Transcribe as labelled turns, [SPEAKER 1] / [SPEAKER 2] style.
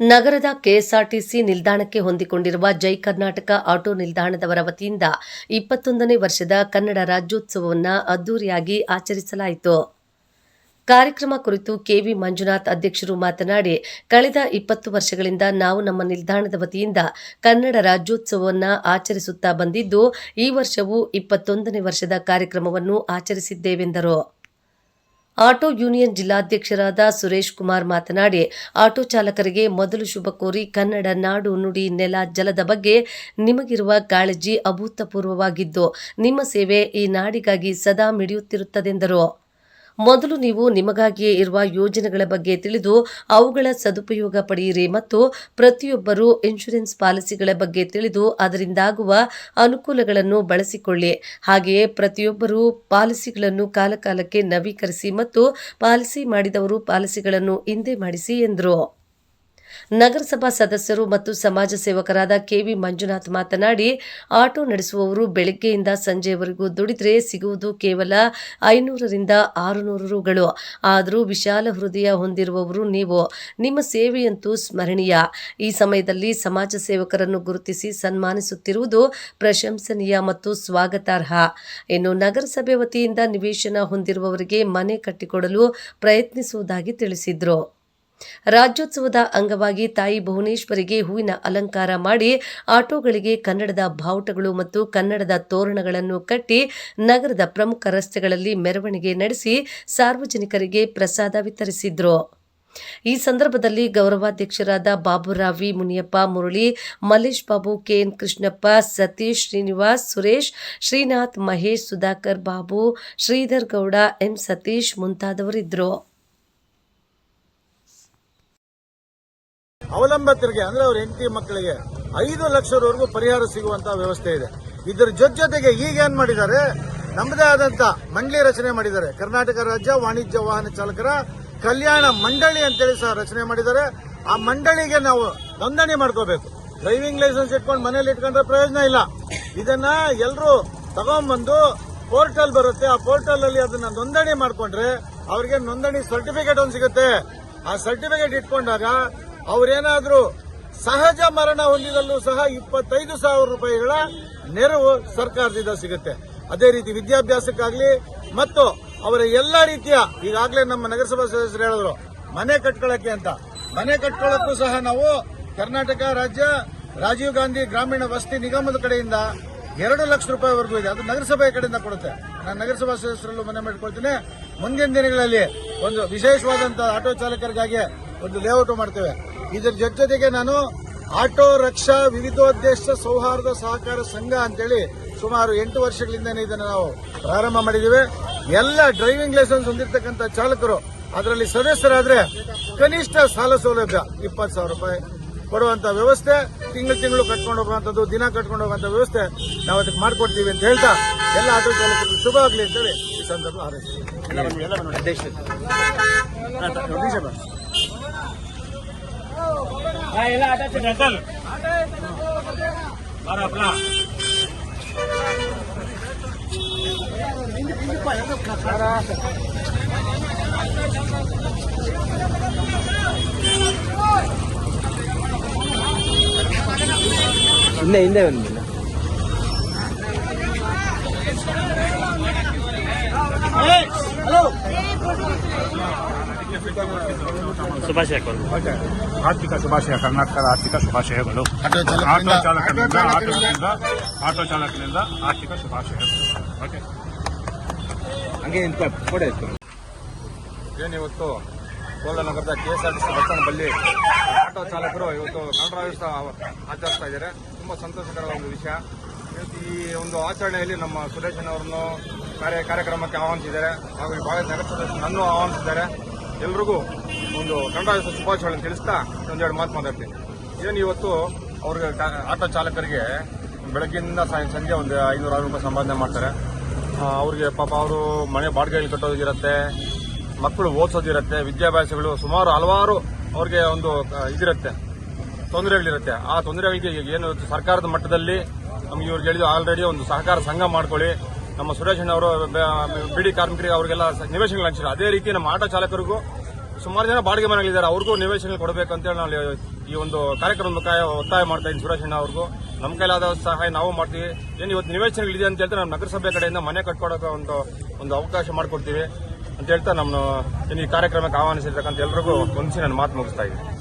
[SPEAKER 1] ನಗರದ ಕೆಎಸ್ಆರ್ಟಿಸಿ ನಿಲ್ದಾಣಕ್ಕೆ ಹೊಂದಿಕೊಂಡಿರುವ ಜೈ ಕರ್ನಾಟಕ ಆಟೋ ನಿಲ್ದಾಣದವರ ವತಿಯಿಂದ ಇಪ್ಪತ್ತೊಂದನೇ ವರ್ಷದ ಕನ್ನಡ ರಾಜ್ಯೋತ್ಸವವನ್ನು ಅದ್ದೂರಿಯಾಗಿ ಆಚರಿಸಲಾಯಿತು. ಕಾರ್ಯಕ್ರಮ ಕುರಿತು ಕೆವಿ ಮಂಜುನಾಥ್ ಅಧ್ಯಕ್ಷರು ಮಾತನಾಡಿ, ಕಳೆದ ಇಪ್ಪತ್ತು ವರ್ಷಗಳಿಂದ ನಾವು ನಮ್ಮ ನಿಲ್ದಾಣದ ವತಿಯಿಂದ ಕನ್ನಡ ರಾಜ್ಯೋತ್ಸವವನ್ನು ಆಚರಿಸುತ್ತಾ ಬಂದಿದ್ದು, ಈ ವರ್ಷವೂ ಇಪ್ಪತ್ತೊಂದನೇ ವರ್ಷದ ಕಾರ್ಯಕ್ರಮವನ್ನು ಆಚರಿಸಿದ್ದೇವೆಂದರು. ಆಟೋ ಯೂನಿಯನ್ ಜಿಲ್ಲಾಧ್ಯಕ್ಷರಾದ ಸುರೇಶ್ ಕುಮಾರ್ ಮಾತನಾಡಿ, ಆಟೋ ಚಾಲಕರಿಗೆ ಮೊದಲು ಶುಭ ಕೋರಿ ಕನ್ನಡ ನಾಡು ನುಡಿ ನೆಲ ಜಲದ ಬಗ್ಗೆ ನಿಮಗಿರುವ ಕಾಳಜಿ ಅಭೂತಪೂರ್ವವಾಗಿದ್ದು, ನಿಮ್ಮ ಸೇವೆ ಈ ನಾಡಿಗಾಗಿ ಸದಾ ಮಿಡಿಯುತ್ತಿರುತ್ತದೆಂದರು. ಮೊದಲು ನೀವು ನಿಮಗಾಗಿಯೇ ಇರುವ ಯೋಜನೆಗಳ ಬಗ್ಗೆ ತಿಳಿದು ಅವುಗಳ ಸದುಪಯೋಗ ಪಡೆಯಿರಿ ಮತ್ತು ಪ್ರತಿಯೊಬ್ಬರೂ ಇನ್ಶೂರೆನ್ಸ್ ಪಾಲಿಸಿಗಳ ಬಗ್ಗೆ ತಿಳಿದು ಅದರಿಂದಾಗುವ ಅನುಕೂಲಗಳನ್ನು ಬಳಸಿಕೊಳ್ಳಿ. ಹಾಗೆಯೇ ಪ್ರತಿಯೊಬ್ಬರೂ ಪಾಲಿಸಿಗಳನ್ನು ಕಾಲಕಾಲಕ್ಕೆ ನವೀಕರಿಸಿ ಮತ್ತು ಪಾಲಿಸಿ ಮಾಡಿದವರು ಪಾಲಿಸಿಗಳನ್ನು ಹಿಂದೆ ಮಾಡಿಸಿ ಎಂದರು. ನಗರಸಭಾ ಸದಸ್ಯರು ಮತ್ತು ಸಮಾಜ ಸೇವಕರಾದ ಕೆವಿ ಮಂಜುನಾಥ್ ಮಾತನಾಡಿ, ಆಟೋ ನಡೆಸುವವರು ಬೆಳಗ್ಗೆಯಿಂದ ಸಂಜೆಯವರೆಗೂ ದುಡಿದ್ರೆ ಸಿಗುವುದು ಕೇವಲ ಐನೂರರಿಂದ ಆರುನೂರು ರುಗಳು. ಆದರೂ ವಿಶಾಲ ಹೃದಯ ಹೊಂದಿರುವವರು ನೀವು. ನಿಮ್ಮ ಸೇವೆಯಂತೂ ಸ್ಮರಣೀಯ. ಈ ಸಮಯದಲ್ಲಿ ಸಮಾಜ ಸೇವಕರನ್ನು ಗುರುತಿಸಿ ಸನ್ಮಾನಿಸುತ್ತಿರುವುದು ಪ್ರಶಂಸನೀಯ ಮತ್ತು ಸ್ವಾಗತಾರ್ಹ. ಇನ್ನು ನಗರಸಭೆ ವತಿಯಿಂದ ನಿವೇಶನ ಹೊಂದಿರುವವರಿಗೆ ಮನೆ ಕಟ್ಟಿಕೊಡಲು ಪ್ರಯತ್ನಿಸುವುದಾಗಿ ತಿಳಿಸಿದರು. ರಾಜ್ಯೋತ್ಸವದ ಅಂಗವಾಗಿ ತಾಯಿ ಭುವನೇಶ್ವರಿಗೆ ಹೂವಿನ ಅಲಂಕಾರ ಮಾಡಿ ಆಟೋಗಳಿಗೆ ಕನ್ನಡದ ಬಾವುಟಗಳು ಮತ್ತು ಕನ್ನಡದ ತೋರಣಗಳನ್ನು ಕಟ್ಟಿ ನಗರದ ಪ್ರಮುಖ ರಸ್ತೆಗಳಲ್ಲಿ ಮೆರವಣಿಗೆ ನಡೆಸಿ ಸಾರ್ವಜನಿಕರಿಗೆ ಪ್ರಸಾದ ವಿತರಿಸಿದ್ರು. ಈ ಸಂದರ್ಭದಲ್ಲಿ ಗೌರವಾಧ್ಯಕ್ಷರಾದ Baburavi, Muniyappa Murali, Mallesh Babu, K N Krishnappa, Satish Srinivas, Suresh, Srinath Mahesh, Sudhakar Babu, Sridhar Gowda, M Satish ಮುಂತಾದವರಿದ್ದರು.
[SPEAKER 2] ಅವಲಂಬಿತರಿಗೆ ಅಂದ್ರೆ ಅವ್ರ ಹೆಂಡತಿ ಮಕ್ಕಳಿಗೆ ಐದು ಲಕ್ಷದವರೆಗೂ ಪರಿಹಾರ ಸಿಗುವಂತ ವ್ಯವಸ್ಥೆ ಇದೆ. ಇದರ ಜೊತೆ ಜೊತೆಗೆ ಈಗ ಏನ್ ಮಾಡಿದ್ದಾರೆ? ನಮ್ಮದೇ ಆದಂತ ಮಂಡಳಿ ರಚನೆ ಮಾಡಿದ್ದಾರೆ. ಕರ್ನಾಟಕ ರಾಜ್ಯ ವಾಣಿಜ್ಯ ವಾಹನ ಚಾಲಕರ ಕಲ್ಯಾಣ ಮಂಡಳಿ ಅಂತೇಳಿ ಸಹ ರಚನೆ ಮಾಡಿದ್ದಾರೆ. ಆ ಮಂಡಳಿಗೆ ನಾವು ನೋಂದಣಿ ಮಾಡ್ಕೋಬೇಕು. ಡ್ರೈವಿಂಗ್ ಲೈಸೆನ್ಸ್ ಇಟ್ಕೊಂಡು ಮನೇಲಿ ಇಟ್ಕೊಂಡ್ರೆ ಪ್ರಯೋಜನ ಇಲ್ಲ. ಇದನ್ನ ಎಲ್ಲರೂ ತಗೊಂಡ್ಬಂದು ಪೋರ್ಟಲ್ ಬರುತ್ತೆ. ಆ ಪೋರ್ಟಲ್ ಅಲ್ಲಿ ಅದನ್ನ ನೋಂದಣಿ ಮಾಡ್ಕೊಂಡ್ರೆ ಅವ್ರಿಗೆ ನೋಂದಣಿ ಸರ್ಟಿಫಿಕೇಟ್ ಒಂದು ಸಿಗುತ್ತೆ. ಆ ಸರ್ಟಿಫಿಕೇಟ್ ಇಟ್ಕೊಂಡಾಗ ಅವ್ರೇನಾದ್ರೂ ಸಹಜ ಮರಣ ಹೊಂದಿದಲ್ಲೂ ಸಹ ಇಪ್ಪತ್ತೈದು ಸಾವಿರ ರೂಪಾಯಿಗಳ ನೆರವು ಸರ್ಕಾರದಿಂದ ಸಿಗುತ್ತೆ. ಅದೇ ರೀತಿ ವಿದ್ಯಾಭ್ಯಾಸಕ್ಕಾಗಲಿ ಮತ್ತು ಅವರ ಎಲ್ಲ ರೀತಿಯ, ಈಗಾಗಲೇ ನಮ್ಮ ನಗರಸಭಾ ಸದಸ್ಯರು ಹೇಳಿದ್ರು, ಮನೆ ಕಟ್ಕೊಳ್ಳಕ್ಕೆ ಅಂತ. ಮನೆ ಕಟ್ಕೊಳ್ಳಕ್ಕೂ ಸಹ ನಾವು ಕರ್ನಾಟಕ ರಾಜ್ಯ ರಾಜೀವ್ ಗಾಂಧಿ ಗ್ರಾಮೀಣ ವಸತಿ ನಿಗಮದ ಕಡೆಯಿಂದ ಎರಡು ಲಕ್ಷ ರೂಪಾಯಿವರೆಗೂ ಇದೆ. ಅದು ನಗರಸಭೆಯ ಕಡೆಯಿಂದ ಕೊಡುತ್ತೆ. ನಾನು ನಗರಸಭಾ ಸದಸ್ಯರಲ್ಲೂ ಮನೆ ಮಾಡಿಕೊಳ್ತೀನಿ. ಮುಂದಿನ ದಿನಗಳಲ್ಲಿ ಒಂದು ವಿಶೇಷವಾದಂತಹ ಆಟೋ ಚಾಲಕರಿಗಾಗಿ ಒಂದು ಲೇಔಟ್ ಮಾಡ್ತೇವೆ. ಇದರ ಜೊತೆ ಜೊತೆಗೆ ನಾನು ಆಟೋ ರಕ್ಷಾ ವಿವಿಧೋದ್ದೇಶ ಸೌಹಾರ್ದ ಸಹಕಾರ ಸಂಘ ಅಂತೇಳಿ ಸುಮಾರು ಎಂಟು ವರ್ಷಗಳಿಂದನೇ ಇದನ್ನು ನಾವು ಪ್ರಾರಂಭ ಮಾಡಿದ್ದೇವೆ. ಎಲ್ಲ ಡ್ರೈವಿಂಗ್ ಲೈಸೆನ್ಸ್ ಹೊಂದಿರತಕ್ಕಂಥ ಚಾಲಕರು ಅದರಲ್ಲಿ ಸದಸ್ಯರಾದರೆ ಕನಿಷ್ಠ ಸಾಲ ಸೌಲಭ್ಯ ಇಪ್ಪತ್ತು ಸಾವಿರ ರೂಪಾಯಿ ಕೊಡುವಂತ ವ್ಯವಸ್ಥೆ. ತಿಂಗಳು ತಿಂಗಳು ಕಟ್ಕೊಂಡು ಹೋಗುವಂಥದ್ದು ದಿನ ಕಟ್ಕೊಂಡು ಹೋಗುವಂಥ ವ್ಯವಸ್ಥೆ ನಾವು ಅದಕ್ಕೆ ಮಾಡಿಕೊಡ್ತೀವಿ ಅಂತ ಹೇಳ್ತಾ ಎಲ್ಲ ಆಟೋ ಚಾಲಕರು ಶುಭ ಆಗಲಿ ಅಂತೇಳಿ ಈ ಸಂದರ್ಭ ಹಾರೈಸ್ತೀನಿ.
[SPEAKER 3] ఇలా
[SPEAKER 4] అటాచ్ డెంటల్ బరాబరా
[SPEAKER 3] ಶುಭಾಶಯ ಓಕೆ
[SPEAKER 5] ಆರ್ಥಿಕ ಶುಭಾಶಯ ಕರ್ನಾಟಕದ ಆರ್ಥಿಕ ಶುಭಾಶಯಗಳು
[SPEAKER 2] ಆಟೋ ಚಾಲಕನಿಂದ
[SPEAKER 5] ಆಟೋದಿಂದ ಆಟೋ ಚಾಲಕರಿಂದ ಆರ್ಥಿಕ ಶುಭಾಶಯಗಳು ಓಕೆ.
[SPEAKER 4] ಹಂಗೆ ಫೋಟೋ ಎತ್ಕೊ
[SPEAKER 6] ಏನಿವತ್ತು ಕೋಲಾರ ನಗರದ ಕೆಎಸ್ಆರ್ಟಿಸಿ ಬಸ್ ಸ್ಟ್ಯಾಂಡ್ ಬಳಿ ಆಟೋ ಚಾಲಕರು ಇವತ್ತು ಕನ್ನಡ ಆಚರಿಸ್ತಾ ಇದ್ದಾರೆ. ತುಂಬ ಸಂತೋಷಕರವಾದ ಒಂದು ವಿಷಯ. ಇವತ್ತು ಈ ಒಂದು ಆಚರಣೆಯಲ್ಲಿ ನಮ್ಮ ಸುರೇಶನವರನ್ನು ಕಾರ್ಯ ಕಾರ್ಯಕ್ರಮಕ್ಕೆ ಆಹ್ವಾನಿಸಿದ್ದಾರೆ. ಹಾಗೂ ಈ ಭಾಗದ ನಗರ ಸದಸ್ಯರನ್ನು ಆಹ್ವಾನಿಸಿದ್ದಾರೆ. ಎಲ್ರಿಗೂ ಒಂದು ಕನ್ನಡ ಶುಭಾಶಯಗಳನ್ನು ತಿಳಿಸ್ತಾ ಒಂದೆರಡು ಮಾತು ಮಾತಾಡ್ತೀನಿ. ಏನು ಇವತ್ತು ಅವ್ರಿಗೆ ಆಟೋ ಚಾಲಕರಿಗೆ ಬೆಳಗ್ಗಿಂದ ಸಂಜೆ ಒಂದು ಐನೂರು ಆರು ರೂಪಾಯಿ ಸಂಪಾದನೆ ಮಾಡ್ತಾರೆ. ಅವ್ರಿಗೆ ಪಾಪ ಅವರು ಮನೆ ಬಾಡಿಗೆಗಳು ಕಟ್ಟೋದಿರುತ್ತೆ ಮಕ್ಕಳು ಓದಿಸೋದಿರುತ್ತೆ, ವಿದ್ಯಾಭ್ಯಾಸಗಳು ಸುಮಾರು ಹಲವಾರು ಅವ್ರಿಗೆ ಒಂದು ಇದಿರತ್ತೆ, ತೊಂದರೆಗಳಿರುತ್ತೆ. ಆ ತೊಂದರೆಗಳಿಗೆ ಏನು ಸರ್ಕಾರದ ಮಟ್ಟದಲ್ಲಿ ನಮಗೆ ಇವ್ರಿಗೆ ಹೇಳಿದ್ರು ಆಲ್ರೆಡಿ ಒಂದು ಸಹಕಾರ ಸಂಘ ಮಾಡ್ಕೊಳ್ಳಿ. ನಮ್ಮ ಸುರೇಶಣ್ಣ ಅವರು ಬಿಡಿ ಕಾರ್ಮಿಕರಿಗೆ ಅವರಿಗೆಲ್ಲ ನಿವೇಶನಗಳು ಹಂಚಿದ್ರು ಅದೇ ರೀತಿ ನಮ್ಮ ಆಟೋ ಚಾಲಕರಿಗೂ ಸುಮಾರು ಜನ ಬಾಡಿಗೆ ಮನೆಗಳಿದ್ದಾರೆ. ಅವ್ರಿಗೂ ನಿವೇಶನಗಳು ಕೊಡಬೇಕು ಅಂತೇಳಿ ನಾವು ಈ ಒಂದು ಕಾರ್ಯಕ್ರಮದ ಒತ್ತಾಯ ಮಾಡ್ತಾ ಇದ್ದೀನಿ ಸುರೇಶ್ ಅವ್ರಿಗೂ. ನಮ್ಮ ಕೈಲಾದ ಸಹಾಯ ನಾವು ಮಾಡ್ತೀವಿ. ಏನು ಇವತ್ತು ನಿವೇಶನಗಳಿದೆ ಅಂತ ಹೇಳ್ತಾ ನಮ್ಮ ನಗರಸಭೆ ಕಡೆಯಿಂದ ಮನೆ ಕಟ್ಕೊಡೋಕೆ ಒಂದು ಒಂದು ಅವಕಾಶ ಮಾಡಿಕೊಡ್ತೀವಿ ಅಂತ ಹೇಳ್ತಾ ನಮ್ಮ ಈ ಕಾರ್ಯಕ್ರಮಕ್ಕೆ ಆಹ್ವಾನಿಸಿರ್ತಕ್ಕಂಥ ಎಲ್ರಿಗೂ ಒಂದಿಸಿ ನಾನು ಮಾತು ಮುಗಿಸ್ತಾ ಇದ್ದೀನಿ.